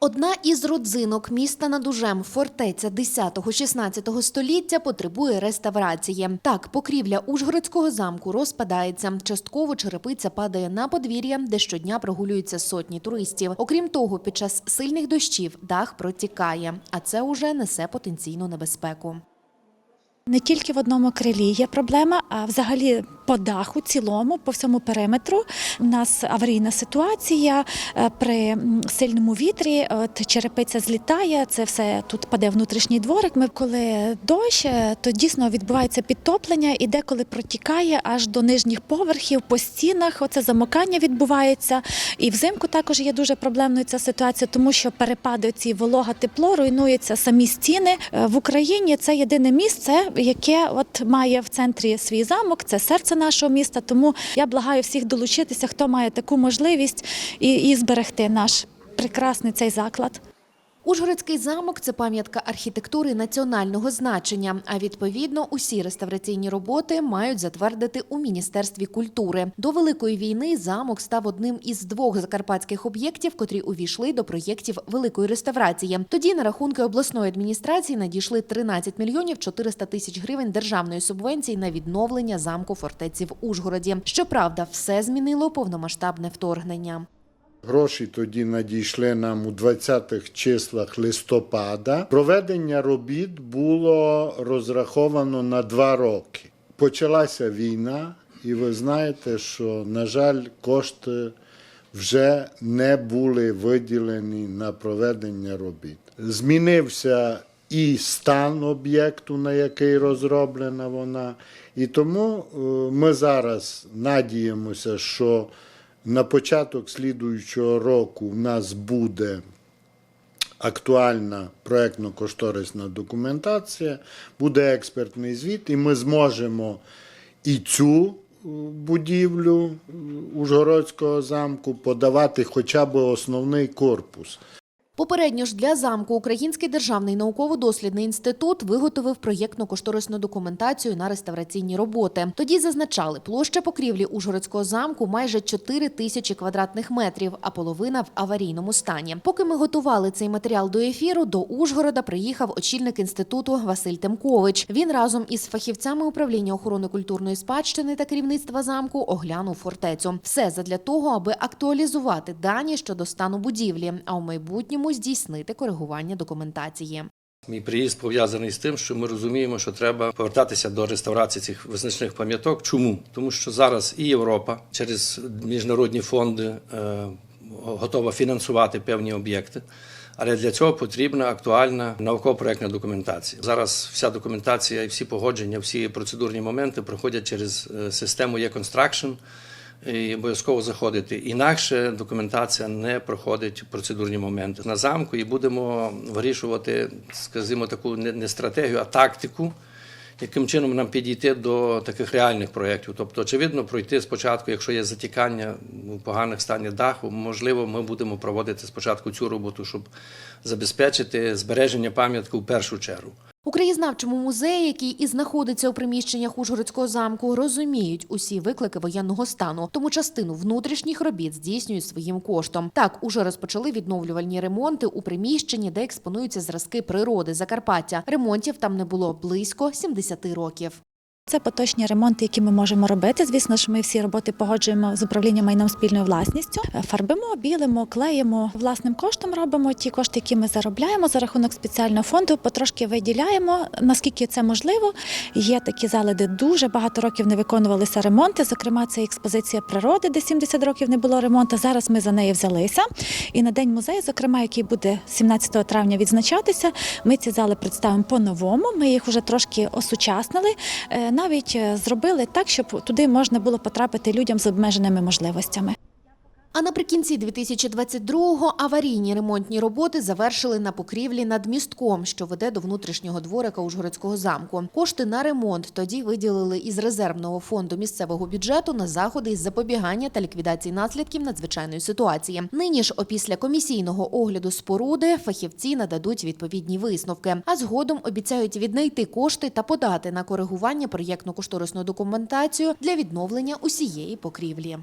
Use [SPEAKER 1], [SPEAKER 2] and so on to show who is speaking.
[SPEAKER 1] Одна із родзинок міста над Ужем, фортеця 10-16 століття, потребує реставрації. Так, покрівля Ужгородського замку розпадається. Частково черепиця падає на подвір'я, де щодня прогулюються сотні туристів. Окрім того, під час сильних дощів дах протікає, а це уже несе потенційну небезпеку.
[SPEAKER 2] Не тільки в одному крилі є проблема, а взагалі по даху цілому, по всьому периметру. У нас аварійна ситуація е, при сильному вітрі. От черепиця злітає, це все тут паде внутрішній дворик. Ми коли дощ, е, то дійсно відбувається підтоплення і деколи протікає аж до нижніх поверхів по стінах. Оце замокання відбувається. І взимку також є дуже проблемною ця ситуація, тому що перепади ці волога, тепло руйнуються самі стіни Е, в Україні. Це єдине місце, яке от має в центрі свій замок. Це серце нашого міста. Тому я благаю всіх долучитися, хто має таку можливість, і, і зберегти наш прекрасний цей заклад.
[SPEAKER 1] Ужгородський замок це пам'ятка архітектури національного значення. А відповідно, усі реставраційні роботи мають затвердити у міністерстві культури. До великої війни замок став одним із двох закарпатських об'єктів, котрі увійшли до проєктів великої реставрації. Тоді на рахунки обласної адміністрації надійшли 13 мільйонів 400 тисяч гривень державної субвенції на відновлення замку фортеці в Ужгороді. Щоправда, все змінило повномасштабне вторгнення.
[SPEAKER 3] Гроші тоді надійшли нам у 20-х числах листопада. Проведення робіт було розраховано на два роки. Почалася війна, і ви знаєте, що, на жаль, кошти вже не були виділені на проведення робіт. Змінився і стан об'єкту, на який розроблена вона. І тому е, ми зараз надіємося, що на початок слідуючого року в нас буде актуальна проєктно-кошторисна документація, буде експертний звіт, і ми зможемо і цю е, будівлю е, Ужгородського замку подавати хоча б основний корпус.
[SPEAKER 1] Попередньо ж для замку Український державний науково-дослідний інститут виготовив проєктно-кошторисну документацію на реставраційні роботи. Тоді зазначали, площа покрівлі Ужгородського замку майже 4 тисячі квадратних метрів, а половина в аварійному стані. Поки ми готували цей матеріал до ефіру, до Ужгорода приїхав очільник інституту Василь Темкович. Він разом із фахівцями управління охорони культурної спадщини та керівництва замку оглянув фортецю. Все задля того, аби актуалізувати дані щодо стану будівлі, а у майбутньому здійснити коригування документації.
[SPEAKER 4] Мій приїзд пов'язаний з тим, що ми розуміємо, що треба повертатися до реставрації цих визначних пам'яток. Чому? Тому що зараз і Європа через міжнародні фонди е, готова фінансувати певні об'єкти. Але для цього потрібна актуальна науково-проектна документація. Зараз вся документація і всі погодження, всі процедурні моменти проходять через е, систему e-construction, і обов'язково заходити. Інакше документація не проходить процедурні моменти на замку, і будемо вирішувати, скажімо, таку не стратегію, а тактику, яким чином нам підійти до таких реальних проєктів. Тобто, очевидно, пройти спочатку, якщо є затікання у поганих стані даху, можливо, ми будемо проводити спочатку цю роботу, щоб забезпечити збереження пам'ятки в першу чергу.
[SPEAKER 1] Краєзнавчому музеї, який і знаходиться у приміщеннях Ужгородського замку, розуміють усі виклики воєнного стану, тому частину внутрішніх робіт здійснюють своїм коштом. Так уже розпочали відновлювальні ремонти у приміщенні, де експонуються зразки природи Закарпаття. Ремонтів там не було близько 70 років.
[SPEAKER 2] Це поточні ремонти, які ми можемо робити. Звісно ж, ми всі роботи погоджуємо з управлінням майном спільною власністю. Фарбимо, білимо, клеїмо власним коштом. Робимо ті кошти, які ми заробляємо за рахунок спеціального фонду. Потрошки виділяємо, наскільки це можливо. Є такі зали, де дуже багато років не виконувалися ремонти. Зокрема, це експозиція природи, де 70 років не було ремонту. Зараз ми за неї взялися. І на день музею, зокрема, який буде 17 травня відзначатися, ми ці зали представимо по-новому. Ми їх вже трошки осучаснили. Навіть е, зробили так, щоб туди можна було потрапити людям з обмеженими можливостями.
[SPEAKER 1] А наприкінці 2022-го аварійні ремонтні роботи завершили на покрівлі над містком, що веде до внутрішнього дворика Ужгородського замку. Кошти на ремонт тоді виділили із резервного фонду місцевого бюджету на заходи із запобігання та ліквідації наслідків надзвичайної ситуації. Нині ж, опісля комісійного огляду споруди, фахівці нададуть відповідні висновки, а згодом обіцяють віднайти кошти та подати на коригування проєктно-кошторисну документацію для відновлення усієї покрівлі.